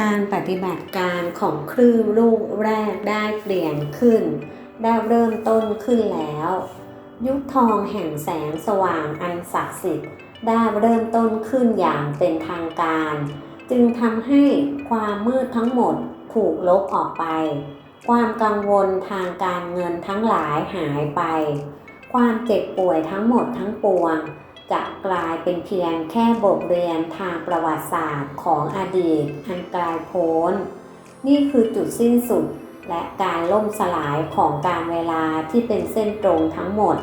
การปฏิบัติการของคลื่นลูกแรกได้เปลี่ยนขึ้น ได้เริ่มต้นขึ้นแล้ว ยุคทองแห่งแสงสว่างอันศักดิ์สิทธิ์ได้เริ่มต้นขึ้นอย่างเป็นทางการ จึงทำให้ความมืดทั้งหมดถูกลบออกไป ความกังวลทางการเงินทั้งหลายหายไป ความเจ็บป่วยทั้งหมดทั้งปวง จะกลายเป็นเพียงแค่บทเรียนทางประวัติศาสตร์ของอดีตอันไกลโพ้น นี่คือจุดสิ้นสุดและการล่มสลายของการเวลาที่เป็นเส้นตรงทั้งหมด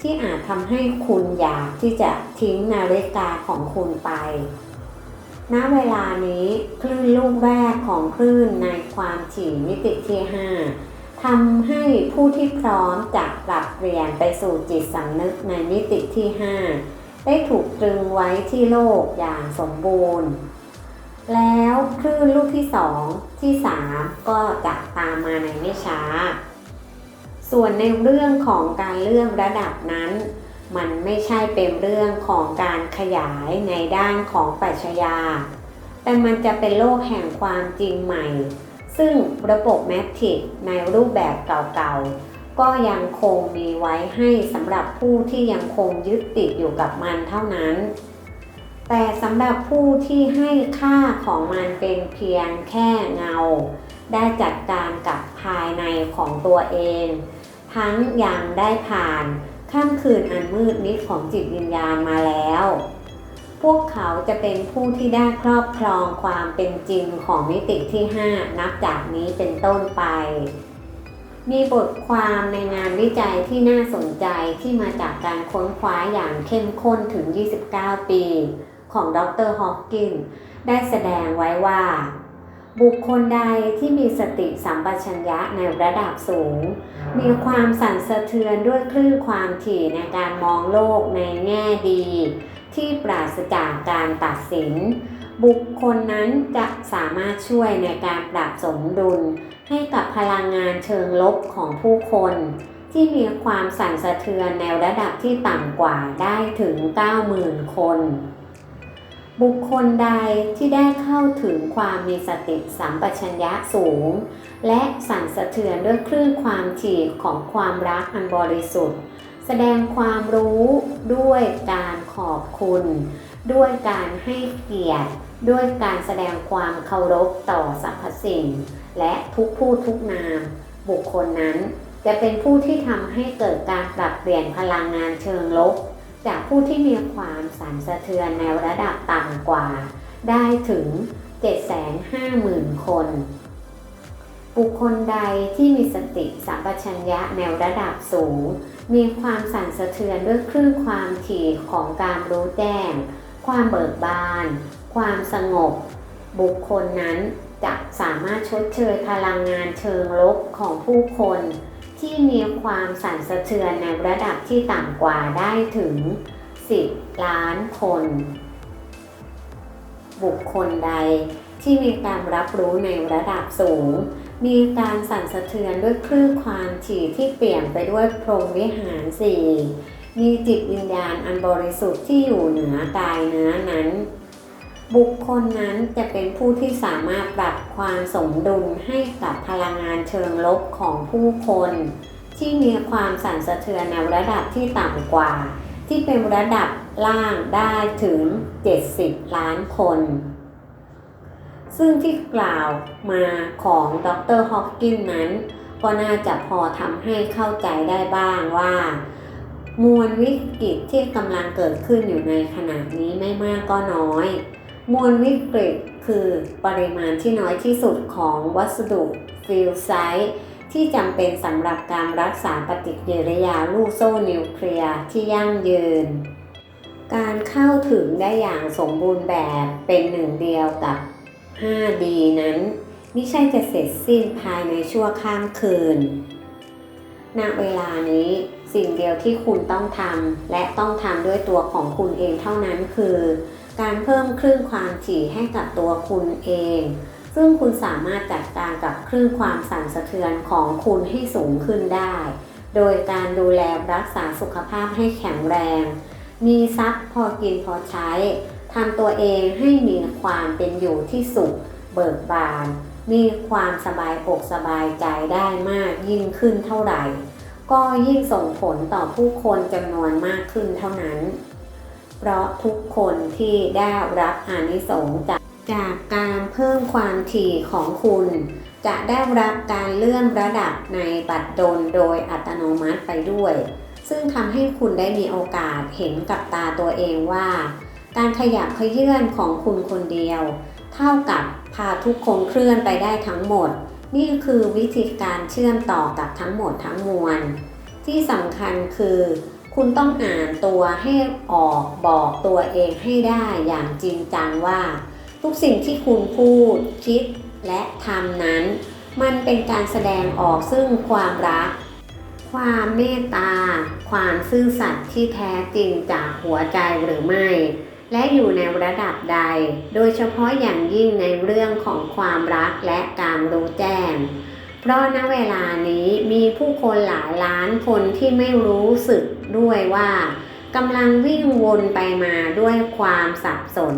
ที่อาจทำให้คุณอยากที่จะทิ้งนาฬิกาของคุณไป ณ เวลานี้คลื่นลูกแรกของคลื่นในความถี่มิติที่5ทำให้ผู้ที่พร้อมจะปรับเปลี่ยนไปสู่จิตสำนึกในมิติที่ 5 ได้ถูกตรึงไว้ที่โลกอย่างสมบูรณ์ แล้วคลื่นลูกที่2ที่3ก็จะตามมาในไม่ช้า ส่วนในเรื่องของการเลื่อนระดับนั้น มันไม่ใช่เป็นเรื่องของการขยายในด้านของปรัชญา แต่มันจะเป็นโลกแห่งความจริงใหม่ ซึ่งระบบแมทริกในรูปแบบเก่าๆ ก็ยังคงมีไว้ให้สำหรับผู้ที่ยังคงยึดติดอยู่กับมันเท่านั้น แต่สำหรับผู้ที่ให้ค่าของมันเป็นเพียงแค่เงา ได้จัดการกับภายในของตัวเอง ทั้งยังได้ผ่านค่ำคืนอันมืดมิดของจิตวิญญาณมาแล้ว พวกเขาจะเป็นผู้ที่ได้ครอบครองความเป็นจริงของมิติที่ 5 นับจากนี้เป็นต้นไป มีบทความในงานวิจัยที่น่าสนใจที่มาจากการค้นคว้าอย่างเข้มข้นถึง 29 ปี ของดรฮอปกิน ได้แสดงไว้ว่า บุคคลใดที่มีสติสัมปชัญญะในระดับสูง มีความสั่นสะเทือนด้วยคลื่นความถี่ในการมองโลกในแง่ดี ที่ปราศจากการตัดสิน บุคคลนั้นจะสามารถช่วยในการปรับสมดุล ให้กับพลังงานเชิงลบของผู้คน ที่มีความสั่นสะเทือนในระดับที่ต่ำกว่าได้ถึง 90,000 คน บุคคลใดที่ได้เข้าถึงความมีสติสัมปชัญญะสูง และสั่นสะเทือนด้วยคลื่นความถี่ของความรักอันบริสุทธิ์ แสดงความรู้ด้วยการขอบคุณด้วยการให้เกียรติ ด้วยการแสดงความเคารพต่อสรรพสิ่ง และทุกผู้ทุกนาม บุคคลนั้น จะเป็นผู้ที่ทำให้เกิดการปรับเปลี่ยนพลังงานเชิงลบ จากผู้ที่มีความสั่นสะเทือนในระดับต่ำกว่า ได้ถึง 750,000 คน บุคคลใดที่มีสติสัมปชัญญะในระดับสูง มีความสั่นสะเทือนด้วยคลื่นความถี่ของการรู้แจ้งความเบิกบาน ความสงบ บุคคลนั้นจะสามารถชดเชยพลังงานเชิงลบของผู้คน ที่มีความสั่นสะเทือนในระดับที่ต่ำกว่าได้ถึง 10 ล้านคน บุคคลใดที่มีการรับรู้ในระดับสูง มีการสั่นสะเทือนด้วยคลื่นความถี่ที่เปลี่ยนไปด้วยพรหมวิหารสี่มีจิตวิญญาณอันบริสุทธิ์ที่อยู่เหนือกายเนื้อนั้น บุคคลนั้นจะเป็นผู้ที่สามารถปรับความสมดุลให้กับพลังงานเชิงลบของผู้คน ที่มีความสั่นสะเทือนในระดับที่ต่ำกว่า ที่เป็นระดับล่างได้ถึง 70 ล้านคน ซึ่งที่กล่าวมาของดรฮอปกินนั้น ก็น่าจะพอทำให้เข้าใจได้บ้างว่ามวลวิกฤตที่กำลังเกิดขึ้นอยู่ในขณะนี้ไม่มากก็น้อย มวลวิกฤตคือปริมาณที่น้อยที่สุดของวัสดุฟิลไซต์ที่จำเป็นสำหรับการรักษาปฏิกิริยาลูกโซ่นิวเคลียร์ที่ยั่งยืน การเข้าถึงได้อย่างสมบูรณ์แบบเป็นหนึ่งเดียวกับ 5D นั้นไม่ใช่จะเสร็จสิ้นภายในชั่วข้ามคืน ณ เวลานี้สิ่งเดียวที่คุณต้องทำและต้องทำด้วยตัวของคุณเองเท่านั้นคือ การเพิ่มคลื่นความถี่ให้กับตัวคุณเอง ซึ่งคุณสามารถจัดการกับคลื่นความสั่นสะเทือนของคุณให้สูงขึ้นได้ โดยการดูแลรักษาสุขภาพให้แข็งแรง มีทรัพย์พอกินพอใช้ทำตัวเองให้มีความเป็นอยู่ที่สุขเบิกบาน มีความสบายอกสบายใจได้มากยิ่งขึ้นเท่าไหร่ ก็ยิ่งส่งผลต่อผู้คนจำนวนมากขึ้นเท่านั้น เพราะทุกคนที่ได้รับอานิสงส์จากจากการเพิ่มความถี่ของคุณ จะได้รับการเลื่อนระดับในบัตรดลโดยอัตโนมัติไปด้วย ซึ่งทำให้คุณได้มีโอกาสเห็นกับตาตัวเองว่า การขยับขยื่นของคุณคนเดียว เท่ากับพาทุกคนเคลื่อนไปได้ทั้งหมด นี่คือวิธีการเชื่อมต่อกับทั้งหมดทั้งมวล ที่สำคัญคือ คุณต้องอ่านตัวให้ออกบอกตัวเองให้ได้อย่างจริงจังว่า ทุกสิ่งที่คุณพูด คิดและทำนั้น มันเป็นการแสดงออกซึ่งความรัก ความเมตตา ความซื่อสัตย์ที่แท้จริงจากหัวใจหรือไม่ และอยู่ในระดับใด โดยเฉพาะอย่างยิ่งในเรื่องของความรักและการรู้แจ้ง เพราะณเวลานี้มีผู้คนหลายล้านคนที่ไม่รู้สึกด้วยว่ากำลังวิ่งวนไปมาด้วยความสับสน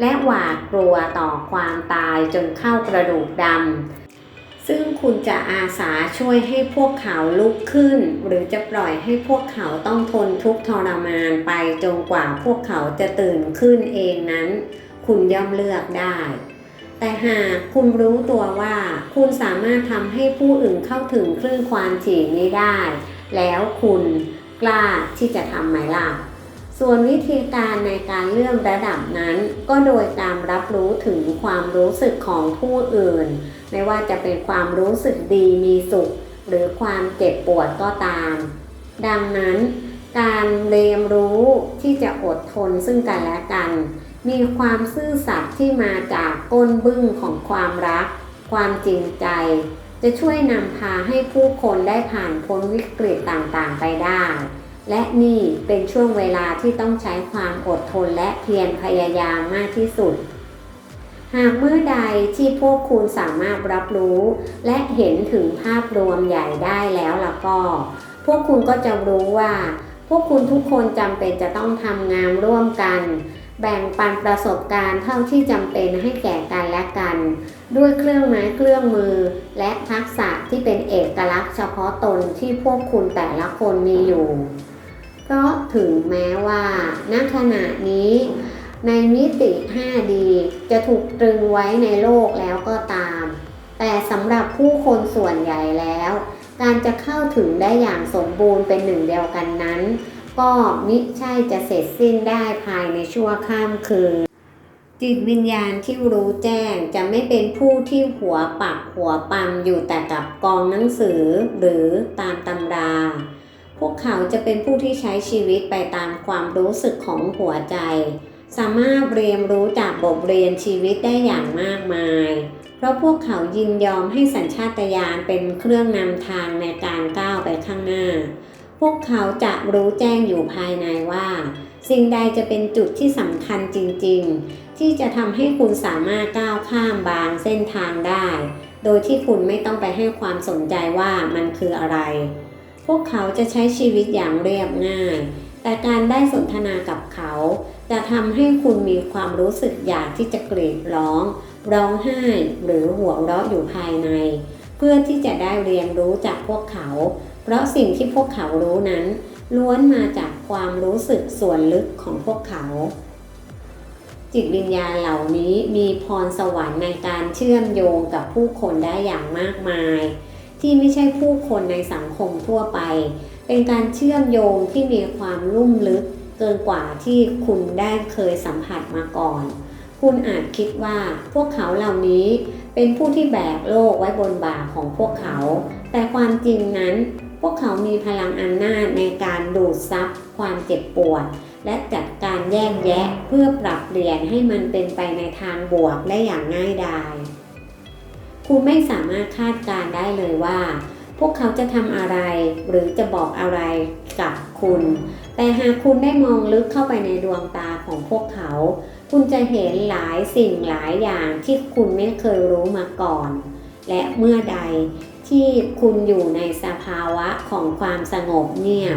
และหวาดกลัวต่อความตายจนเข้ากระดูกดำ ซึ่งคุณจะอาสาช่วยให้พวกเขาลุกขึ้น หรือจะปล่อยให้พวกเขาต้องทนทุกข์ทรมานไปจนกว่าพวกเขาจะตื่นขึ้นเองนั้น คุณย่อมเลือกได้ แต่หากคุณรู้ตัวว่า คุณสามารถทำให้ผู้อื่นเข้าถึงคลื่นความถี่นี้ได้ แล้วคุณกล้าที่จะทำไหมล่ะ ส่วนวิธีการในการเลื่อนระดับนั้น ก็โดยการรับรู้ถึงความรู้สึกของผู้อื่น ไม่ว่าจะเป็นความรู้สึกดีมีสุข หรือความเจ็บปวดก็ตาม ดังนั้น การเรียนรู้ที่จะอดทนซึ่งกันและกัน มีความซื่อสัตย์ที่มาจากก้นบึ้งของความรัก ความจริงใจ จะช่วยนำพาให้ผู้คนได้ผ่านพ้นวิกฤตต่างๆไปได้ และนี่เป็นช่วงเวลาที่ต้องใช้ความอดทนและเพียรพยายามมากที่สุด หากเมื่อใดที่พวกคุณสามารถรับรู้ และเห็นถึงภาพรวมใหญ่ได้แล้วล่ะก็ พวกคุณก็จะรู้ว่า พวกคุณทุกคนจำเป็นจะต้องทำงานร่วมกัน แบ่งปันประสบการณ์เท่าที่จำเป็นให้แก่กันและกัน ด้วยเครื่องไม้เครื่องมือ และทักษะที่เป็นเอกลักษณ์เฉพาะตนที่พวกคุณแต่ละคนมีอยู่เพราะถึงแม้ว่าณขณะนี้ ในมิติ 5D จะถูกตรึงไว้ในโลกแล้วก็ตาม แต่สำหรับผู้คนส่วนใหญ่แล้ว การจะเข้าถึงได้อย่างสมบูรณ์เป็นหนึ่งเดียวกันนั้น ก็มิใช่จะเสร็จสิ้นได้ภายในชั่วข้ามคืน จิตวิญญาณที่รู้แจ้งจะไม่เป็นผู้ที่หัวปักหัวปั๊มอยู่แต่กับกองหนังสือหรือตามตำรา พวกเขาจะเป็นผู้ที่ใช้ชีวิตไปตามความรู้สึกของหัวใจ สามารถเรียนรู้จากบทเรียนชีวิตได้อย่างมากมายเพราะพวกเขายินยอมให้สัญชาตญาณเป็นเครื่องนำทางในการก้าวไปข้างหน้า พวกเขาจะรู้แจ้งอยู่ภายในว่า สิ่งใดจะเป็นจุดที่สำคัญจริงๆ ที่จะทำให้คุณสามารถก้าวข้ามบางเส้นทางได้ โดยที่คุณไม่ต้องไปให้ความสนใจว่ามันคืออะไร พวกเขาจะใช้ชีวิตอย่างเรียบง่าย แต่การได้สนทนากับเขา จะทำให้คุณมีความรู้สึกอยากที่จะกรีดร้อง ร้องไห้หรือหัวเราะอยู่ภายใน เพื่อที่จะได้เรียนรู้จากพวกเขา เพราะสิ่งที่พวกเขารู้นั้น ล้วนมาจากความรู้สึกส่วนลึกของพวกเขา จิตวิญญาณเหล่านี้มีพรสวรรค์ในการเชื่อมโยงกับผู้คนได้อย่างมากมาย ที่ไม่ใช่ผู้คนในสังคมทั่วไป เป็นการเชื่อมโยงที่มีความลุ่มลึกเกินกว่าที่คุณได้เคยสัมผัสมาก่อน คุณอาจคิดว่าพวกเขาเหล่านี้เป็นผู้ที่แบกโลกไว้บนบ่าของพวกเขา แต่ความจริงนั้น พวกเขามีพลังอำนาจในการดูดซับความเจ็บปวด และจัดการแยกแยะเพื่อปรับเปลี่ยนให้มันเป็นไปในทางบวกได้อย่างง่ายดายคุณไม่สามารถคาดการได้เลยว่า พวกเขาจะทำอะไรหรือจะบอกอะไรกับคุณ แต่หากคุณได้มองลึกเข้าไปในดวงตาของพวกเขา คุณจะเห็นหลายสิ่งหลายอย่างที่คุณไม่เคยรู้มาก่อน และเมื่อใด ที่คุณอยู่ในสภาวะของความสงบเงีย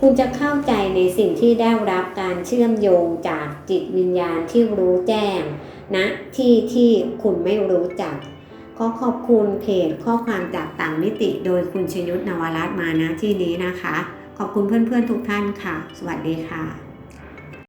คุณจะเข้าใจในสิ่งที่ได้รับการเชื่อมโยงจากจิตวิญญาณที่รู้แจ้งณที่ที่คุณไม่รู้จัก ก็ขอบคุณเพจข้อความจากต่างมิติโดยคุณชยุทธนวรัตน์มาณที่นี้นะคะ ขอบคุณเพื่อนๆทุกท่านค่ะ สวัสดีค่ะ